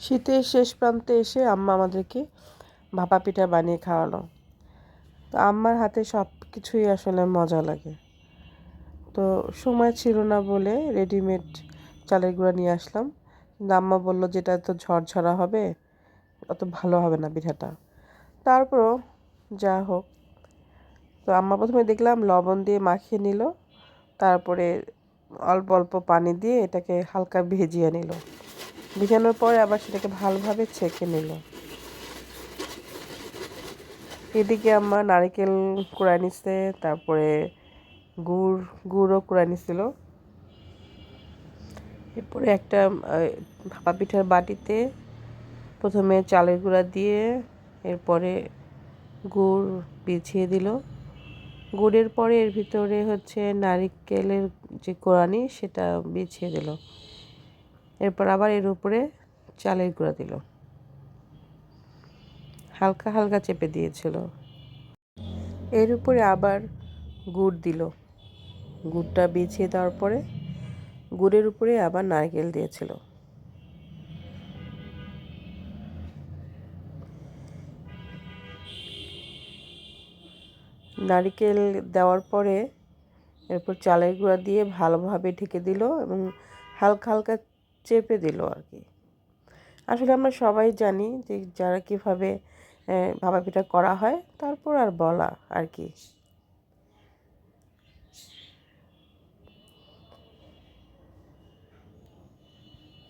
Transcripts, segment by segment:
শীতের শেষ প্রান্তে এসে আম্মা আমাদেরকে ভাপা পিঠা বানিয়ে খাওয়ালো। তো আম্মার হাতে সব কিছুই আসলে মজা লাগে। তো সময় ছিল না বলে রেডিমেড চালের গুঁড়া নিয়ে আসলাম। আম্মা বলল, যেটা তো ঝরঝরা হবে, অত ভালো হবে না পিঠাটা। তারপরও যা হোক। তো আম্মা প্রথমে দেখলাম লবণ দিয়ে মাখিয়ে নিল। তারপরে অল্প অল্প পানি দিয়ে এটাকে হালকা ভেজিয়ে নিল। ভিজানোর পরে আবার সেটাকে ভালোভাবে ছেঁকে নিল। এদিকে আমার নারিকেল কুড়ায় নিচ্ছে, তারপরে গুড়, গুড়ও কুড়াই নিছিল এরপরে একটা ভাপা পিঠার বাটিতে প্রথমে চালের গুঁড়া দিয়ে এরপরে গুড় বিছিয়ে দিল। গুড়ের পরে এর ভিতরে হচ্ছে নারিকেলের যে কোরআনি সেটা বিছিয়ে দিল। এরপর আবার এর উপরে চালের গুঁড়া দিল। হালকা হালকা চেপে দিয়েছিল। এর উপরে আবার গুড় দিল। গুড়টা বিছিয়ে দেওয়ার পরে গুড়ের উপরে আবার নারকেল দিয়েছিল। নারিকেল দেওয়ার পরে এরপর চালের গুঁড়া দিয়ে ভালোভাবে ঢেকে দিল এবং হালকা হালকা চেপে দিল আর কি। আসলে আমরা সবাই জানি যে যারা কীভাবে ভাপা পিঠা করা হয়, তারপর আর বলা আর কি।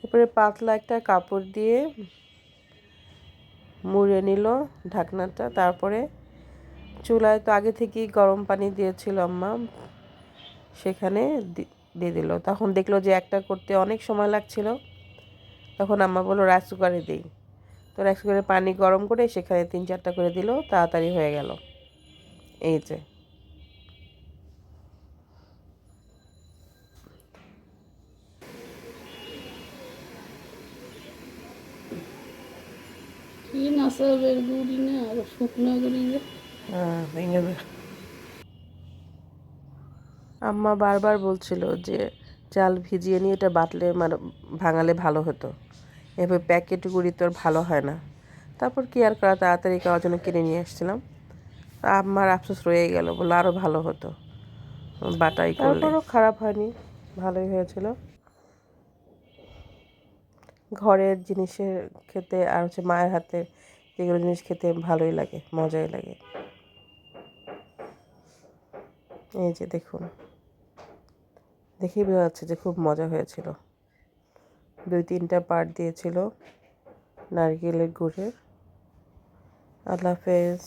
এরপরে পাতলা একটা কাপড় দিয়ে মুড়ে নিল ঢাকনাটা, তারপরে চুলায় তো আগে থেকেই গরম পানি দিয়েছিল আম্মা, সেখানে দিয়ে দিল। তখন দেখল যে একটা করতে অনেক সময় লাগছিল। তখন আম্মা বলল রাইস কুকারে দিই। তো রাইস কুকারে পানি গরম করে সেখানে তিন চারটা করে দিল তাড়াতাড়ি হয়ে গেল। এই যে। কি নাসাবের গুড়ি না আবার শুকনো গুড়ি হ্যাঁ ভেঙে দে আম্মা বারবার বলছিল যে, চাল ভিজিয়ে নিয়ে এটা বাটলে মানে ভাঙালে ভালো হতো। এভাবে প্যাকেট গুঁড়ি তো আর ভালো হয় না। তারপর কি আর করা তাড়াতাড়ি খাওয়ার জন্য কিনে নিয়ে আসছিলাম। আম্মার আফসোস রয়ে গেল বলে আরও ভালো হতো। বাটাই তারপরও খারাপ হয়নি, ভালোই হয়েছিল। ঘরের জিনিসের খেতে আর হচ্ছে মায়ের হাতে যেগুলো জিনিস খেতে ভালোই লাগে, মজাই লাগে। এই যে দেখুন। দেখেই বোঝা যাচ্ছে যে খুব মজা হয়েছিল। দুই তিনটা পার্ট দিয়েছিল, নারকেলের গুড়ের। আল্লাহ হাফেজ।